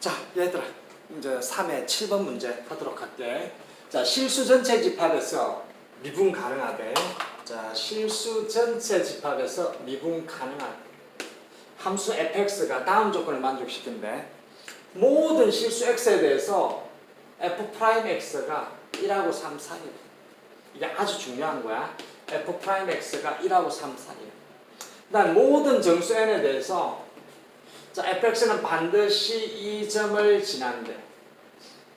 자, 얘들아. 이제 3회 7번 문제 하도록 할게. 자, 실수 전체 집합에서 미분 가능하대. 자, 실수 전체 집합에서 미분 가능한 함수 fx가 다음 조건을 만족시킨대. 모든 실수 x에 대해서 f'x가 1하고 3 사이. 이게 아주 중요한 거야. f'x가 1하고 3 사이. 그다음 모든 정수 n에 대해서 자, fx는 반드시 이 점을 지난대.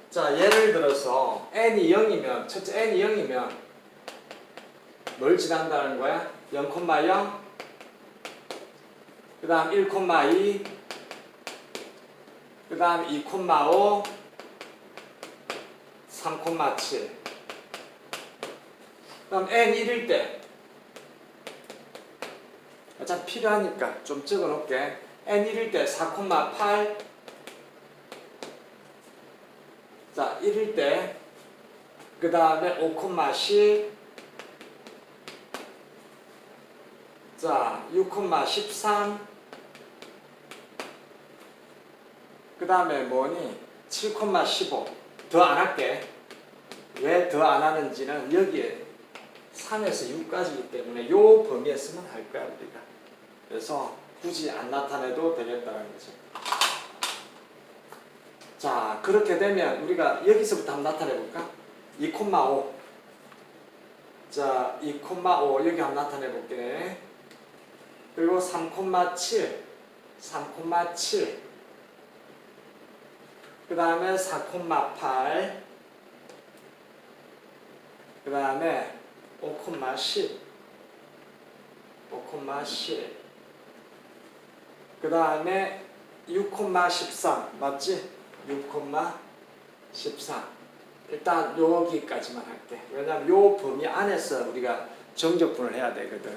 자, 예를 들어서 n이 0이면 첫째 n이 0이면 뭘 지난다는 거야? 0,0 그다음 1,2 그다음 2,5 3,7 그다음 n 1일 때 어차피 필요하니까 좀 적어 놓을게. N 1일 때 4,8 자, 1일 때 그 다음에 5,10 자, 6,13 그 다음에 뭐니? 7,15 더 안 할게. 왜 더 안 하는지는 여기에 3에서 6까지이기 때문에 요 범위에 쓰면 할 거야 우리가. 그래서 굳이 안 나타내도 되겠다는 거죠. 자 그렇게 되면 우리가 여기서부터 한번 나타내 볼까? 2,5 자, 2,5 여기 한번 나타내 볼게. 그리고 3,7 3,7 그 다음에 4,8 그 다음에 5,10 5,10 그 다음에 6,13 맞지? 6,13 일단 여기까지만 할게 왜냐면 요 범위 안에서 우리가 정적분을 해야 되거든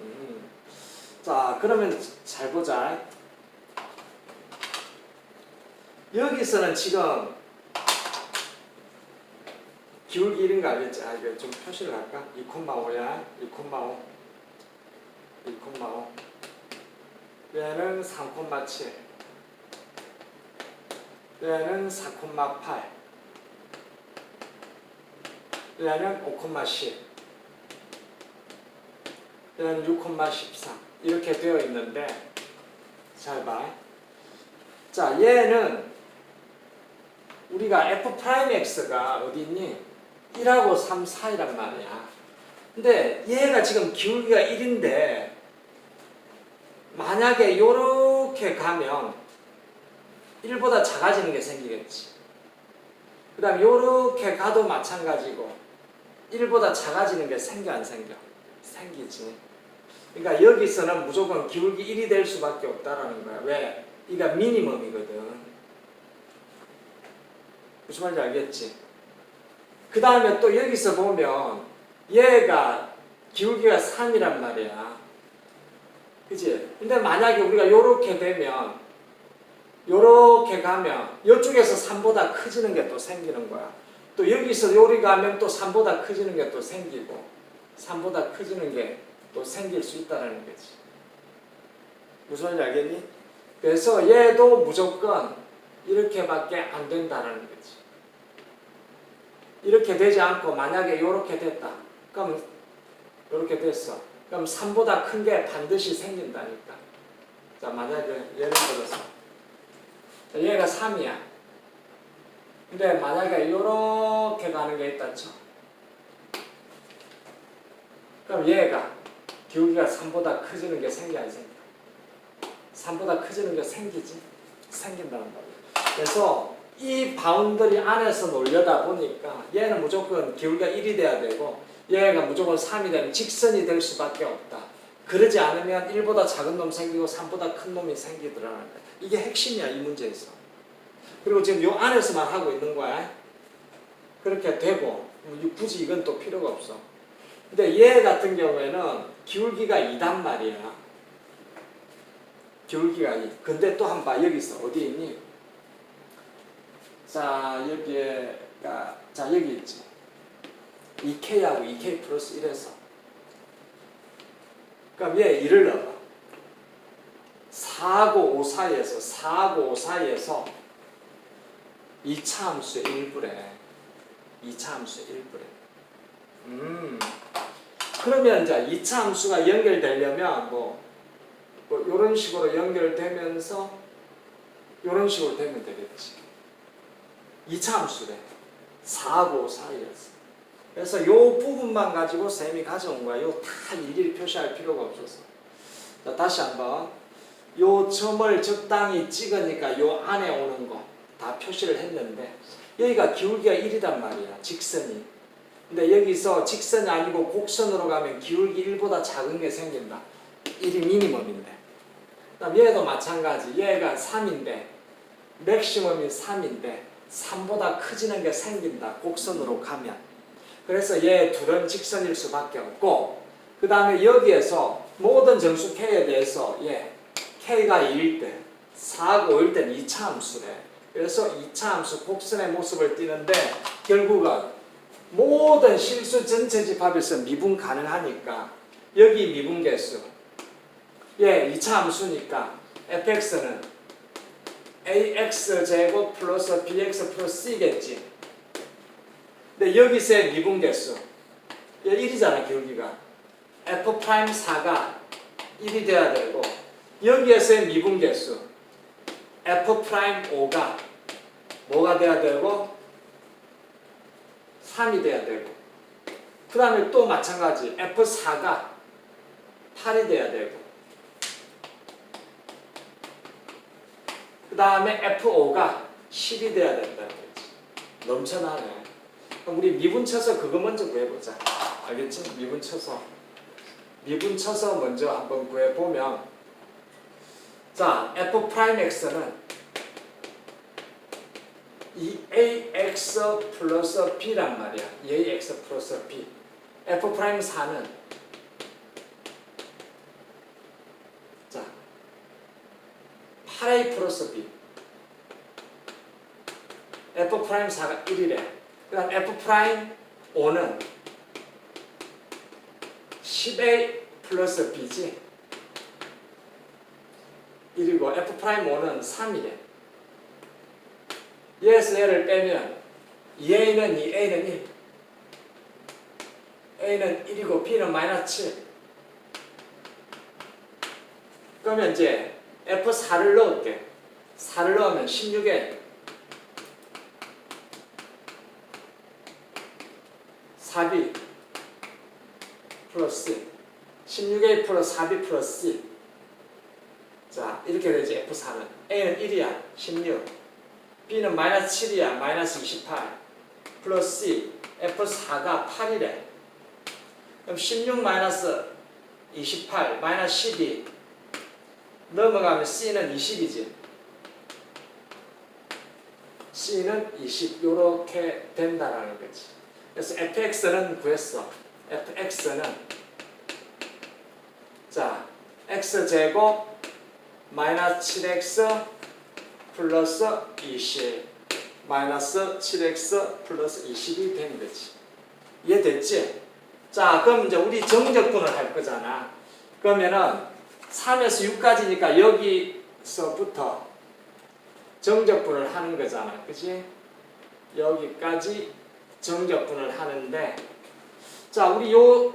음. 자 그러면 잘 보자 여기서는 지금 기울기 이런 거 알겠지? 아 이거 좀 표시를 할까? 2,5야 2,5 2,5 얘는 3,7 얘는 4,8 얘는 5,10 얘는 6,13 이렇게 되어 있는데 잘 봐. 자 얘는 우리가 f'x가 어디 있니? 1하고 3 사이란 말이야. 근데 얘가 지금 기울기가 1인데 만약에 요렇게 가면 1보다 작아지는 게 생기겠지. 그 다음 요렇게 가도 마찬가지고 1보다 작아지는 게 생겨 안 생겨? 생기지. 그러니까 여기서는 무조건 기울기 1이 될 수밖에 없다라는 거야. 왜? 이가 미니멈이거든. 무슨 말인지 알겠지? 그 다음에 또 여기서 보면 얘가 기울기가 3이란 말이야. 그지? 근데 만약에 우리가 요렇게 되면 요렇게 가면 이쪽에서 3보다 커지는 게 또 생기는 거야. 또 여기서 요리 가면 또 3보다 커지는 게 또 생기고 3보다 커지는 게 또 생길 수 있다는 거지. 무슨 말인지 알겠니? 그래서 얘도 무조건 이렇게밖에 안 된다는 거지. 이렇게 되지 않고 만약에 이렇게 됐다. 그럼 이렇게 됐어. 그럼 3보다 큰 게 반드시 생긴다니까. 자, 만약에 예를 들어서 자, 얘가 3이야. 근데 만약에 이렇게 가는 게 있다 쳐. 그럼 얘가 기울기가 3보다 커지는 게 생기 안 생겨? 3보다 커지는 게 생기지? 생긴다는 말이야. 그래서 이 바운더리 안에서 놀려다 보니까 얘는 무조건 기울기가 1이 돼야 되고 얘가 무조건 3이 되면 직선이 될 수밖에 없다. 그러지 않으면 1보다 작은 놈 생기고 3보다 큰 놈이 생기더라는 거야. 이게 핵심이야 이 문제에서. 그리고 지금 요 안에서만 하고 있는 거야. 그렇게 되고 굳이 이건 또 필요가 없어. 근데 얘 같은 경우에는 기울기가 2단 말이야. 기울기가 2. 근데 또 한 봐. 여기 있어. 어디 있니? 자, 여기에가 자, 여기 있지. 2K하고 2K 플러스 1에서 그럼 얘 1을 넣어봐. 4하고 5 사이에서 4하고 5 사이에서 2차 함수의 일부래. 2차 함수의 일부래. 음. 그러면 이제 2차 함수가 연결되려면 뭐, 뭐 이런 식으로 연결되면서 이런 식으로 되면 되겠지. 2차 함수래. 4하고 사이였어. 그래서 이 부분만 가지고 쌤이 가져온 거야. 이거 다 일일이 표시할 필요가 없어서. 자, 다시 한번. 요 점을 적당히 찍으니까 요 안에 오는 거 다 표시를 했는데 여기가 기울기가 1이란 말이야. 직선이. 근데 여기서 직선이 아니고 곡선으로 가면 기울기 1보다 작은 게 생긴다. 1이 미니멈인데. 그다음 얘도 마찬가지. 얘가 3인데 맥시멈이 3인데 3보다 커지는 게 생긴다. 곡선으로 가면. 그래서 얘 둘은 직선일 수밖에 없고 그 다음에 여기에서 모든 정수 K에 대해서 얘 K가 2일 때 4하고 5일 때는 2차 함수래. 그래서 2차 함수 곡선의 모습을 띠는데 결국은 모든 실수 전체 집합에서 미분 가능하니까 여기 미분 개수 예 2차 함수니까 fx는 ax 제곱 플러스 bx 플러스 c겠지. 근데 여기서의 미분 개수. 얘 1이잖아 기울기가. F 프라임 4가 1이 돼야 되고 여기에서의 미분 개수. F 프라임 5가 뭐가 돼야 되고? 3이 돼야 되고. 그 다음에 또 마찬가지. F4가 8이 돼야 되고 그 다음에 F5가 10이 돼야 된다는 거지 넘쳐나네 그럼 우리 미분 쳐서 그거 먼저 구해보자 알겠지? 미분 쳐서 미분 쳐서 먼저 한번 구해보면 자 F 프라임 X는 이 ax 플러스 b란 말이야. ax 플러스 b. f 프라임 4는 자 8a 플러스 b. f 프라임 4가 1이래. 그 다음 f 프라임 5는 10a 플러스 b지. 1이고 f 프라임 5는 3이래. 얘에서 얘를 빼면 2a는 2, a는 1 a는 1이고 b는 마이너스 7 그러면 이제 f4를 넣을게 4를 넣으면 16에 4b 플러스 16a 플러스 4b 플러스 c 자 이렇게 되지 f4는 a는 1이야 16 B는 마이너스 7이야. 마이너스 28. 플러스 C. F4가 8이래. 그럼 16 마이너스 28 마이너스 12 넘어가면 C는 20이지. C는 20 이렇게 된다라는 거지. 그래서 fx는 구했어. fx는 자 x 제곱 마이너스 7x 플러스 20 마이너스 7x 플러스 20이 되는 거지. 이해됐지? 자, 그럼 이제 우리 정적분을 할 거잖아. 그러면은 3에서 6까지니까 여기서부터 정적분을 하는 거잖아. 그지? 여기까지 정적분을 하는데 자, 우리 요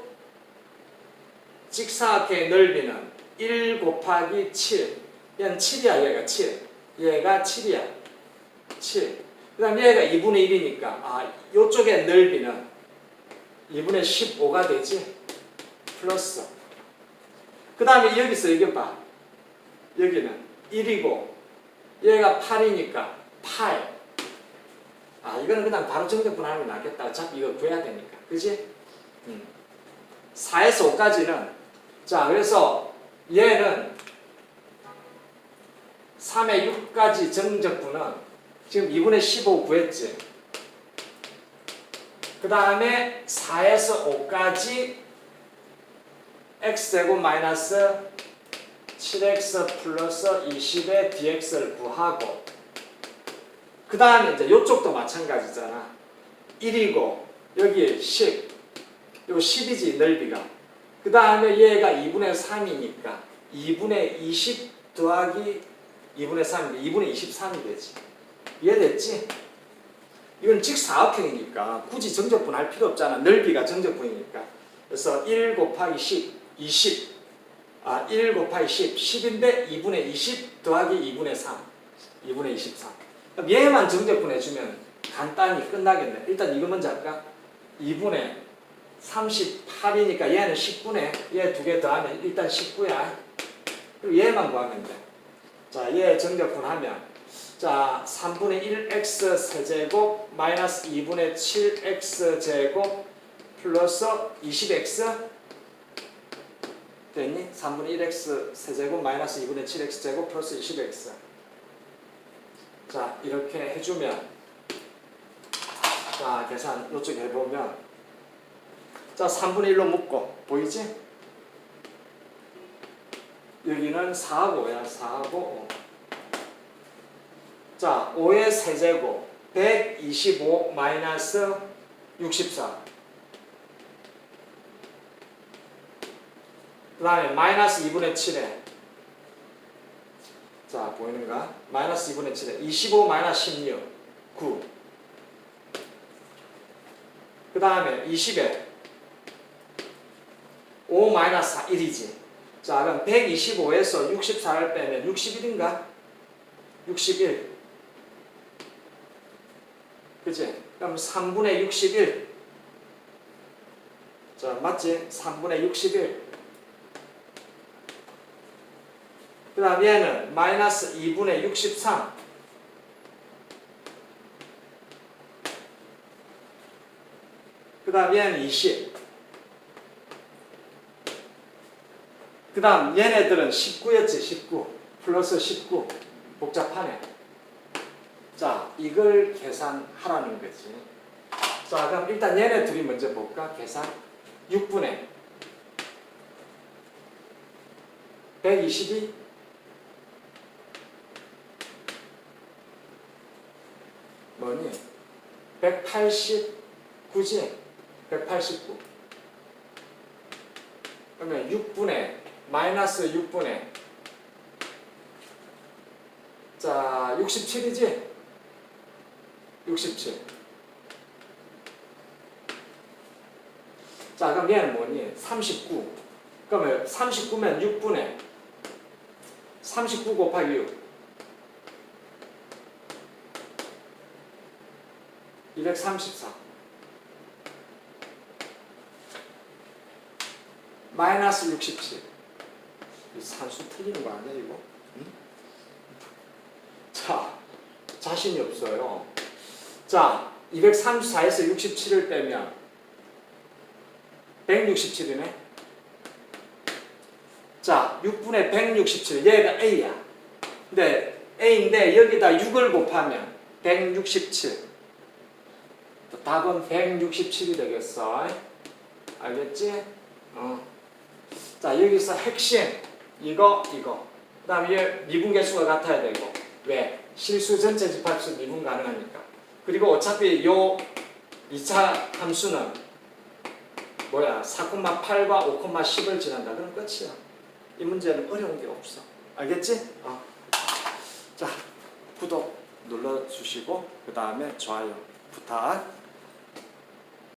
직사각형의 넓이는 1 곱하기 7. 얘는 7이야, 얘가 7. 얘가 7이야. 7. 그 다음 얘가 2분의 1이니까 아 요쪽의 넓이는 2분의 15가 되지. 플러스. 그 다음에 여기서 여기 봐. 여기는 1이고 얘가 8이니까 8. 아 이거는 그냥 바로 정답분 하는 게 낫겠다. 어차피 이거 구해야 되니까. 그지? 음. 4에서 5까지는 자 그래서 얘는 3의 6까지 정적분은 지금 2분의 15 구했지. 그 다음에 4에서 5까지 x제곱 마이너스 7x 플러스 20의 dx를 구하고 그 다음에 이제 이쪽도 마찬가지잖아. 1이고 여기 10, 요 10이지 넓이가. 그 다음에 얘가 2분의 3이니까 2분의 20 더하기 2분의 3인데 2분의 23이 되지. 이해됐지? 이건 직사각형이니까 굳이 정적분 할 필요 없잖아. 넓이가 정적분이니까. 그래서 1 곱하기 10, 20. 아, 1 곱하기 10, 10인데 2분의 20 더하기 2분의 3, 2분의 23. 그럼 얘만 정적분해주면 간단히 끝나겠네. 일단 이거 먼저 할까? 2분의 38이니까 얘는 10분의 얘 두 개 더하면 일단 19야. 그리고 얘만 구하면 돼. 자, 얘 정적분하면 자, 3분의 1x 세제곱 마이너스 2분의 7x 제곱 플러스 20x 됐니? 3분의 1x 세제곱 마이너스 2분의 7x 제곱 플러스 20x 자, 이렇게 해주면 자, 계산 이쪽에 해보면 자, 3분의 1로 묶고 보이지? 여기는 4하고 5야 4하고 5 자, 5의 세제곱 125 마이너스 64. 그 다음에 마이너스 2분의 7에 자, 보이는가? 마이너스 2분의 7에 25 마이너스 16 9. 그 다음에 20에 5 마이너스 4 1이지. 자, 그럼 125에서 64를 빼면 61인가? 61. 그치? 그럼 3분의 61. 자, 맞지? 3분의 61. 그 다음 얘는 마이너스 2분의 63. 그 다음 얘는 20. 그 다음 얘네들은 19였지, 19. 플러스 19. 복잡하네. 자, 이걸 계산하라는 거지. 자, 그럼 일단 얘네 둘이 먼저 볼까? 계산. 6분의 122 뭐니? 189지? 189 그러면 6분의 마이너스 6분의 자 67이지? 67 자, 그럼 얘는 뭐니? 39. 그러면 39면 6분의 39 곱하기 6. 234. 마이너스 67. 이 산수 틀리는 거 아니야, 이거? 응? 자, 자신이 없어요. 자, 234에서 67을 빼면 167이네. 자, 6분의 167. 얘가 A야. 근데 A인데 여기다 6을 곱하면 167. 답은 167이 되겠어. 알겠지? 어. 자, 여기서 핵심. 이거, 이거. 그 다음에 얘 미분계수가 같아야 되고. 왜? 실수 전체 집합수 미분 가능하니까. 그리고 어차피 요 2차 함수는 뭐야 4,8과 5,10을 지난다 그럼 끝이야 이 문제는 어려운 게 없어 알겠지? 어. 자 구독 눌러주시고 그 다음에 좋아요 부탁